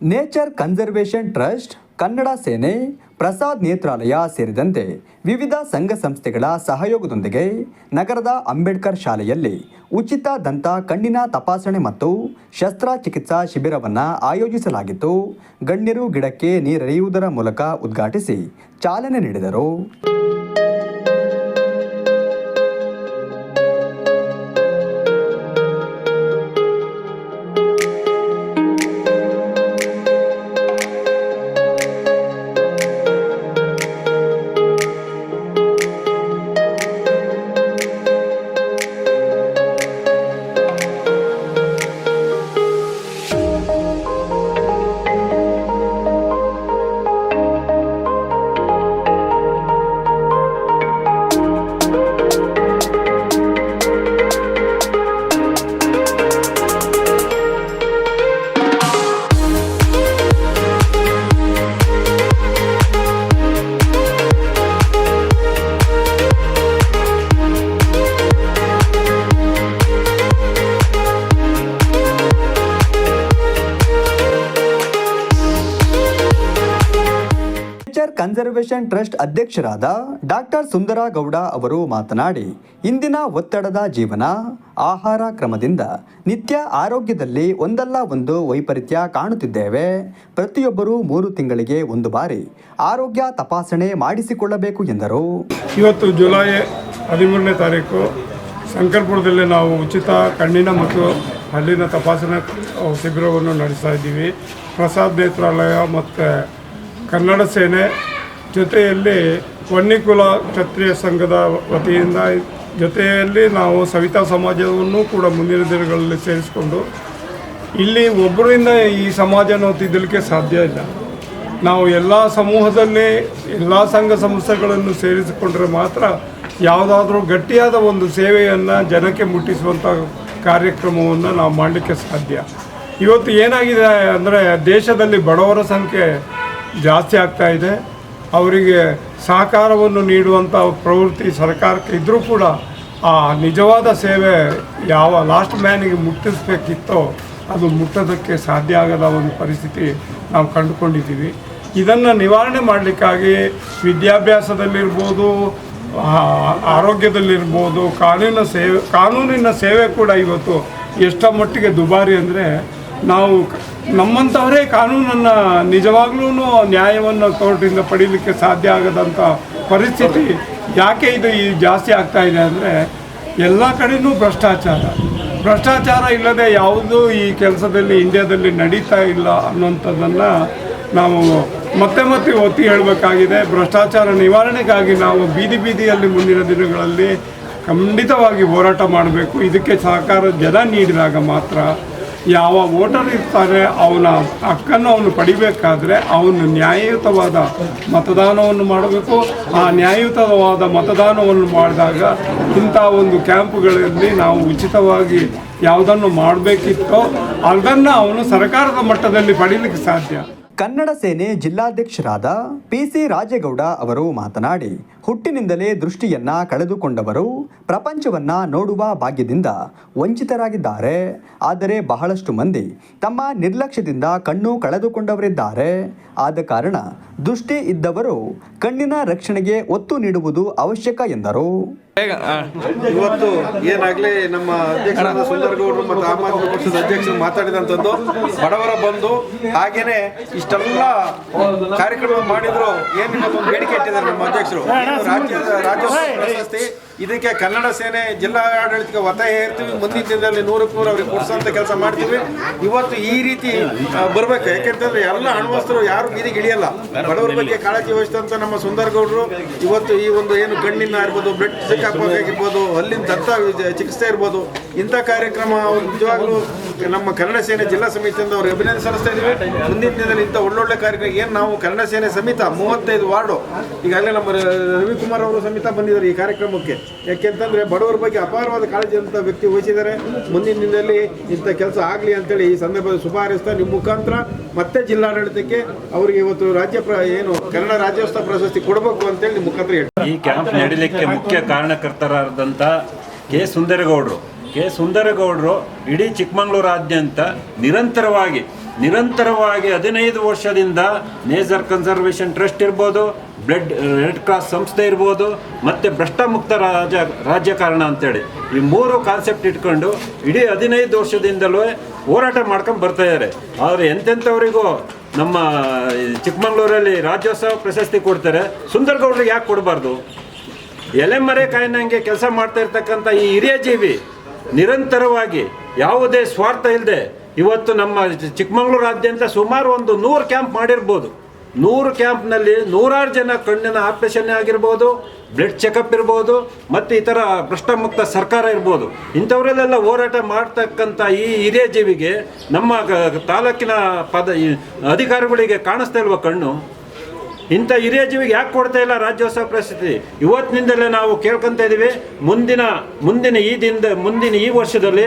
Nature conservation trust, Kannada ಸೇನೆ, ಪ್ರಸಾದ್ ನೇತ್ರಾಲಯ ಸೇರಿದಂತೆ ವಿವಿಧ ಸಂಘ ಸಂಸ್ಥೆಗಳ ಸಹಯೋಗದೊಂದಿಗೆ ನಗರದ ಅಂಬೇಡ್ಕರ್ ಶಾಲೆಯಲ್ಲಿ ಉಚಿತ ದಂತ, ಕಣ್ಣಿನ ತಪಾಸಣೆ ಮತ್ತು ಶಸ್ತ್ರಚಿಕಿತ್ಸಾ ಶಿಬಿರವನ್ನು ಆಯೋಜಿಸಲಾಗಿತ್ತು. ಗಣ್ಯರು ಗಿಡಕ್ಕೆ ನೀರೆರೆಯುವುದರ ಮೂಲಕ ಉದ್ಘಾಟಿಸಿ ಚಾಲನೆ ನೀಡಿದರು. ಕನ್ಸರ್ವೇಷನ್ ಟ್ರಸ್ಟ್ ಅಧ್ಯಕ್ಷರಾದ ಡಾಕ್ಟರ್ ಸುಂದರಗೌಡ ಅವರು ಮಾತನಾಡಿ, ಇಂದಿನ ಒತ್ತಡದ ಜೀವನ ಆಹಾರ ಕ್ರಮದಿಂದ ನಿತ್ಯ ಆರೋಗ್ಯದಲ್ಲಿ ಒಂದಲ್ಲ ಒಂದು ವೈಪರೀತ್ಯ ಕಾಣುತ್ತಿದ್ದೇವೆ. ಪ್ರತಿಯೊಬ್ಬರೂ ಮೂರು ತಿಂಗಳಿಗೆ ಒಂದು ಬಾರಿ ಆರೋಗ್ಯ ತಪಾಸಣೆ ಮಾಡಿಸಿಕೊಳ್ಳಬೇಕು ಎಂದರು. ಇವತ್ತು ಜುಲೈ ಹದಿಮೂರನೇ ತಾರೀಕು ಶಂಕರ್ಪುರದಲ್ಲಿ ನಾವು ಉಚಿತ ಕಣ್ಣಿನ ಮತ್ತು ಹಲ್ಲಿನ ತಪಾಸಣಾ ಶಿಬಿರವನ್ನು ನಡೆಸ್ತಾ ಇದ್ದೀವಿ. ಪ್ರಸಾದ್ ನೇತ್ರಾಲಯ ಮತ್ತು ಕನ್ನಡ ಸೇನೆ ಜೊತೆಯಲ್ಲಿ ವನ್ನಿಕುಲ ಕ್ಷತ್ರಿಯ ಸಂಘದ ವತಿಯಿಂದ ಜೊತೆಯಲ್ಲಿ ನಾವು ಸವಿತಾ ಸಮಾಜವನ್ನು ಕೂಡ ಮುಂದಿನ ದಿನಗಳಲ್ಲಿ ಸೇರಿಸಿಕೊಂಡು ಇಲ್ಲಿ ಒಬ್ಬರಿಂದ ಈ ಸಮಾಜನ ತಿದ್ದಲಿಕ್ಕೆ ಸಾಧ್ಯ ಇಲ್ಲ. ನಾವು ಎಲ್ಲ ಸಮೂಹದಲ್ಲಿ ಎಲ್ಲ ಸಂಘ ಸಂಸ್ಥೆಗಳನ್ನು ಸೇರಿಸಿಕೊಂಡ್ರೆ ಮಾತ್ರ ಯಾವುದಾದ್ರೂ ಗಟ್ಟಿಯಾದ ಒಂದು ಸೇವೆಯನ್ನು ಜನಕ್ಕೆ ಮುಟ್ಟಿಸುವಂಥ ಕಾರ್ಯಕ್ರಮವನ್ನು ನಾವು ಮಾಡಲಿಕ್ಕೆ ಸಾಧ್ಯ. ಇವತ್ತು ಏನಾಗಿದೆ ಅಂದರೆ ದೇಶದಲ್ಲಿ ಬಡವರ ಸಂಖ್ಯೆ ಜಾಸ್ತಿ ಆಗ್ತಾ ಇದೆ. ಅವರಿಗೆ ಸಹಕಾರವನ್ನು ನೀಡುವಂಥ ಪ್ರವೃತ್ತಿ ಸರ್ಕಾರಕ್ಕೆ ಇದ್ದರೂ ಕೂಡ ಆ ನಿಜವಾದ ಸೇವೆ ಯಾವ ಲಾಸ್ಟ್ ಮ್ಯಾನಿಗೆ ಮುಟ್ಟಿಸ್ಬೇಕಿತ್ತೋ ಅದು ಮುಟ್ಟೋದಕ್ಕೆ ಸಾಧ್ಯ ಆಗದ ಒಂದು ಪರಿಸ್ಥಿತಿ ನಾವು ಕಂಡುಕೊಂಡಿದ್ದೀವಿ. ಇದನ್ನು ನಿವಾರಣೆ ಮಾಡಲಿಕ್ಕಾಗಿ ವಿದ್ಯಾಭ್ಯಾಸದಲ್ಲಿರ್ಬೋದು ಆರೋಗ್ಯದಲ್ಲಿರ್ಬೋದು, ಕಾನೂನಿನ ಸೇವೆ ಕಾನೂನಿನ ಸೇವೆ ಕೂಡ ಇವತ್ತು ಎಷ್ಟರ ಮಟ್ಟಿಗೆ ದುಬಾರಿ ಅಂದರೆ ನಾವು ನಮ್ಮಂಥವರೇ ಕಾನೂನನ್ನು ನಿಜವಾಗ್ಲೂ ನ್ಯಾಯವನ್ನು ಕೋರ್ಟಿಂದ ಪಡೀಲಿಕ್ಕೆ ಸಾಧ್ಯ ಆಗದಂಥ ಪರಿಸ್ಥಿತಿ ಯಾಕೆ ಇದು ಈ ಜಾಸ್ತಿ ಆಗ್ತಾ ಇದೆ ಅಂದರೆ ಎಲ್ಲ ಕಡೆಯೂ ಭ್ರಷ್ಟಾಚಾರ. ಭ್ರಷ್ಟಾಚಾರ ಇಲ್ಲದೆ ಯಾವುದೂ ಈ ಕೆಲಸದಲ್ಲಿ ಇಂಡಿಯಾದಲ್ಲಿ ನಡೀತಾ ಇಲ್ಲ ಅನ್ನೋಂಥದ್ದನ್ನು ನಾವು ಮತ್ತೆ ಮತ್ತೆ ಒತ್ತಿ ಹೇಳಬೇಕಾಗಿದೆ. ಭ್ರಷ್ಟಾಚಾರ ನಿವಾರಣೆಗಾಗಿ ನಾವು ಬೀದಿ ಬೀದಿಯಲ್ಲಿ ಮುಂದಿನ ದಿನಗಳಲ್ಲಿ ಖಂಡಿತವಾಗಿ ಹೋರಾಟ ಮಾಡಬೇಕು. ಇದಕ್ಕೆ ಸಹಕಾರ ಜನ ನೀಡಿದಾಗ ಮಾತ್ರ ಯಾವ ವೋಟರ್ ಇರ್ತಾರೆ, ಅವನ ಹಕ್ಕನ್ನು ಅವನು ಪಡಿಬೇಕಾದ್ರೆ ಅವನು ನ್ಯಾಯಯುತವಾದ ಮತದಾನವನ್ನು ಮಾಡಬೇಕು. ಆ ನ್ಯಾಯಯುತವಾದ ಮತದಾನವನ್ನು ಮಾಡಿದಾಗ ಇಂಥ ಒಂದು ಕ್ಯಾಂಪ್ಗಳಲ್ಲಿ ನಾವು ಉಚಿತವಾಗಿ ಯಾವುದನ್ನು ಮಾಡಬೇಕಿತ್ತೋ, ಅದನ್ನು ಅವನು ಸರ್ಕಾರದ ಮಟ್ಟದಲ್ಲಿ ಪಡೀಲಿಕ್ಕೆ ಸಾಧ್ಯ. ಕನ್ನಡ ಸೇನೆ ಜಿಲ್ಲಾಧ್ಯಕ್ಷರಾದ ಪಿ ಸಿ ರಾಜೇಗೌಡ ಅವರು ಮಾತನಾಡಿ ಹುಟ್ಟಿನಿಂದಲೇ ದೃಷ್ಟಿಯನ್ನ ಕಳೆದುಕೊಂಡವರು ಪ್ರಪಂಚವನ್ನ ನೋಡುವ ಭಾಗ್ಯದಿಂದ ವಂಚಿತರಾಗಿದ್ದಾರೆ. ಆದರೆ ಬಹಳಷ್ಟು ಮಂದಿ ತಮ್ಮ ನಿರ್ಲಕ್ಷ್ಯದಿಂದ ಕಣ್ಣು ಕಳೆದುಕೊಂಡವರಿದ್ದಾರೆ. ಆದ ಕಾರಣ ದೃಷ್ಟಿ ಇದ್ದವರು ಕಣ್ಣಿನ ರಕ್ಷಣೆಗೆ ಒತ್ತು ನೀಡುವುದು ಅವಶ್ಯಕ ಎಂದರು. ಇವತ್ತು ಏನಾಗ್ಲಿ ನಮ್ಮ ಅಧ್ಯಕ್ಷರಾದ ಸುಂದರಗೌಡರು ಮತ್ತು ಆಮ್ ಆದ್ಮಿ ಪಕ್ಷದ ಅಧ್ಯಕ್ಷರು ಮಾತಾಡಿದಂಥದ್ದು ಬಡವರ ಬಂದು ಹಾಗೇನೆ ಇಷ್ಟೆಲ್ಲ ಕಾರ್ಯಕ್ರಮ ಮಾಡಿದ್ರು ಏನಿಲ್ಲ ಒಂದು ಬೇಡಿಕೆ ಇಟ್ಟಿದ್ದಾರೆ ನಮ್ಮ ಅಧ್ಯಕ್ಷರು. ರಾಜ್ಯದ ರಾಜ್ಯೋತ್ಸವ ಪ್ರಶಸ್ತಿ ಇದಕ್ಕೆ ಕನ್ನಡ ಸೇನೆ ಜಿಲ್ಲಾ ಆಡಳಿತಕ್ಕೆ ಒತ್ತಾಯ ಇರ್ತೀವಿ ಮುಂದಿನ ದಿನದಲ್ಲಿ ನೂರಕ್ಕೆ ನೂರು ಅವ್ರಿಗೆ ಕೊಡಿಸೋಂಥ ಕೆಲಸ ಮಾಡ್ತೀವಿ. ಇವತ್ತು ಈ ರೀತಿ ಬರಬೇಕು. ಯಾಕೆಂತಂದ್ರೆ ಎಲ್ಲ ಅಣ್ವಸ್ತರು ಯಾರು ಬೀದಿಗೆ ಇಳಿಯಲ್ಲ. ಬಡವರ ಬಗ್ಗೆ ಕಾಳಜಿ ವಹಿಸಿದಂಥ ನಮ್ಮ ಸುಂದರಗೌಡರು ಇವತ್ತು ಈ ಒಂದು ಏನು ಕಣ್ಣಿನ ಇರ್ಬೋದು ಬ್ಲಡ್ ಹಾಕಬೇಕಾಗಿರ್ಬೋದು ಅಲ್ಲಿನ ದತ್ತ ಚಿಕಿತ್ಸೆ ಇರ್ಬೋದು, ಇಂಥ ಕಾರ್ಯಕ್ರಮ ಅವ್ರು ನಿಜವಾಗ್ಲೂ ನಮ್ಮ ಕನ್ನಡ ಸೇನೆ ಜಿಲ್ಲಾ ಸಮಿತಿಯಿಂದ ಅವ್ರಿಗೆ ಅಭಿನಂದನೆ ಸಲ್ಲಿಸ್ತಾ ಇದ್ದೀವಿ. ಮುಂದಿನ ದಿನದಲ್ಲಿ ಇಂಥ ಒಳ್ಳೊಳ್ಳೆ ಕಾರ್ಯಕ್ರಮ, ಏನು ನಾವು ಕನ್ನಡ ಸೇನೆ ಸಮಿತ ಮೂವತ್ತೈದು ವಾರ್ಡು, ಈಗಾಗಲೇ ನಮ್ಮ ರವಿಕುಮಾರ್ ಅವರು ಸಮಿತ ಬಂದಿದ್ದಾರೆ ಈ ಕಾರ್ಯಕ್ರಮಕ್ಕೆ. ಯಾಕೆಂತಂದ್ರೆ ಬಡವರ ಬಗ್ಗೆ ಅಪಾರವಾದ ಕಾಳಜಿ ಅಂತ ವ್ಯಕ್ತಿ ವಹಿಸಿದ್ದಾರೆ. ಮುಂದಿನ ದಿನದಲ್ಲಿ ಇಂಥ ಕೆಲಸ ಆಗಲಿ ಅಂತೇಳಿ ಈ ಸಂದರ್ಭದಲ್ಲಿ ಶುಭಾರಿಸ್ತಾ ನಿಮ್ಮ ಮುಖಾಂತರ ಮತ್ತೆ ಜಿಲ್ಲಾಡಳಿತಕ್ಕೆ ಅವರಿಗೆ ಇವತ್ತು ರಾಜ್ಯ ಏನು ಕನ್ನಡ ರಾಜ್ಯೋತ್ಸವ ಪ್ರಶಸ್ತಿ ಕೊಡಬೇಕು ಅಂತೇಳಿ ನಿಮ್ಮ ಮುಖಾಂತರ ಹೇಳಿ. ಈ ಕ್ಯಾಂಪ್ ನಡೀಲಿಕ್ಕೆ ಮುಖ್ಯ ಕಾರಣಕರ್ತರಾದಂಥ ಕೆ. ಸುಂದರಗೌಡರು. ಕೆ. ಸುಂದರಗೌಡರು ಇಡೀ ಚಿಕ್ಕಮಗಳೂರಾದ್ಯಂತ ನಿರಂತರವಾಗಿ ನಿರಂತರವಾಗಿ ಹದಿನೈದು ವರ್ಷದಿಂದ ನೇಜರ್ ಕನ್ಸರ್ವೇಷನ್ ಟ್ರಸ್ಟ್ ಇರ್ಬೋದು, ಬ್ಲಡ್ ರೆಡ್ ಕ್ರಾಸ್ ಸಂಸ್ಥೆ ಇರ್ಬೋದು, ಮತ್ತು ಭ್ರಷ್ಟಮುಕ್ತ ರಾಜ ರಾಜಕಾರಣ ಅಂತೇಳಿ. ಈ ಮೂರು ಕಾನ್ಸೆಪ್ಟ್ ಇಟ್ಕೊಂಡು ಇಡೀ ಹದಿನೈದು ವರ್ಷದಿಂದಲೂ ಹೋರಾಟ ಮಾಡ್ಕೊಂಡು ಬರ್ತಾಯಿದ್ದಾರೆ ಆದರೆ ಎಂತೆಂಥವರಿಗೂ ನಮ್ಮ ಚಿಕ್ಕಮಂಗ್ಳೂರಲ್ಲಿ ರಾಜ್ಯೋತ್ಸವ ಪ್ರಶಸ್ತಿ ಕೊಡ್ತಾರೆ. ಸುಂದರ್ಗೌಡ್ರಿಗೆ ಯಾಕೆ ಕೊಡಬಾರ್ದು? ಎಲೆಮರೆ ಕಾಯಿನಂಗೆ ಕೆಲಸ ಮಾಡ್ತಾ ಇರ್ತಕ್ಕಂಥ ಈ ಹಿರಿಯ ಜೀವಿ ನಿರಂತರವಾಗಿ ಯಾವುದೇ ಸ್ವಾರ್ಥ ಇಲ್ಲದೆ ಇವತ್ತು ನಮ್ಮ ಚಿಕ್ಕಮಗಳೂರಾದ್ಯಂತ ಸುಮಾರು ಒಂದು ನೂರು ಕ್ಯಾಂಪ್ ಮಾಡಿರ್ಬೋದು. ನೂರು ಕ್ಯಾಂಪ್ನಲ್ಲಿ ನೂರಾರು ಜನ ಕಣ್ಣಿನ ಆಪರೇಷನ್ ಆಗಿರ್ಬೋದು, ಬ್ಲಡ್ ಚೆಕಪ್ ಇರ್ಬೋದು, ಮತ್ತು ಇತರ ಭ್ರಷ್ಟಮುಕ್ತ ಸರ್ಕಾರ ಇರ್ಬೋದು. ಇಂಥವರಲ್ಲೆಲ್ಲ ಹೋರಾಟ ಮಾಡ್ತಕ್ಕಂಥ ಈ ಹಿರಿಯ ಜೀವಿಗೆ ನಮ್ಮ ತಾಲೂಕಿನ ಪದ ಅಧಿಕಾರಿಗಳಿಗೆ ಕಾಣಿಸ್ತಾ ಇಲ್ವ ಕಣ್ಣು? ಇಂಥ ಹಿರಿಯ ಜೀವಿಗೆ ಯಾಕೆ ಕೊಡ್ತಾ ಇಲ್ಲ ರಾಜ್ಯೋತ್ಸವ ಪ್ರಶಸ್ತಿ ಇವತ್ತಿನಿಂದಲೇ ನಾವು ಕೇಳ್ಕೊಂತ ಇದ್ದೀವಿ ಮುಂದಿನ ಮುಂದಿನ ಈ ದಿನದ, ಮುಂದಿನ ಈ ವರ್ಷದಲ್ಲಿ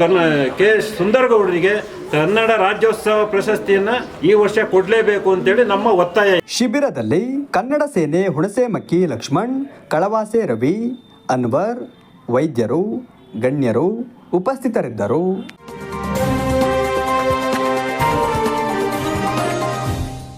ಕನ್ನ ಕೆ ಸುಂದರಗೌಡರಿಗೆ ಕನ್ನಡ ರಾಜ್ಯೋತ್ಸವ ಪ್ರಶಸ್ತಿಯನ್ನು ಈ ವರ್ಷ ಕೊಡಲೇಬೇಕು ಅಂತೇಳಿ ನಮ್ಮ ಒತ್ತಾಯ. ಶಿಬಿರದಲ್ಲಿ ಕನ್ನಡ ಸೇನೆ ಹುಣಸೆ ಮಕ್ಕಿ ಲಕ್ಷ್ಮಣ್, ಕಳವಾಸೆ ರವಿ, ಅನ್ವರ್, ವೈದ್ಯರು, ಗಣ್ಯರು ಉಪಸ್ಥಿತರಿದ್ದರು.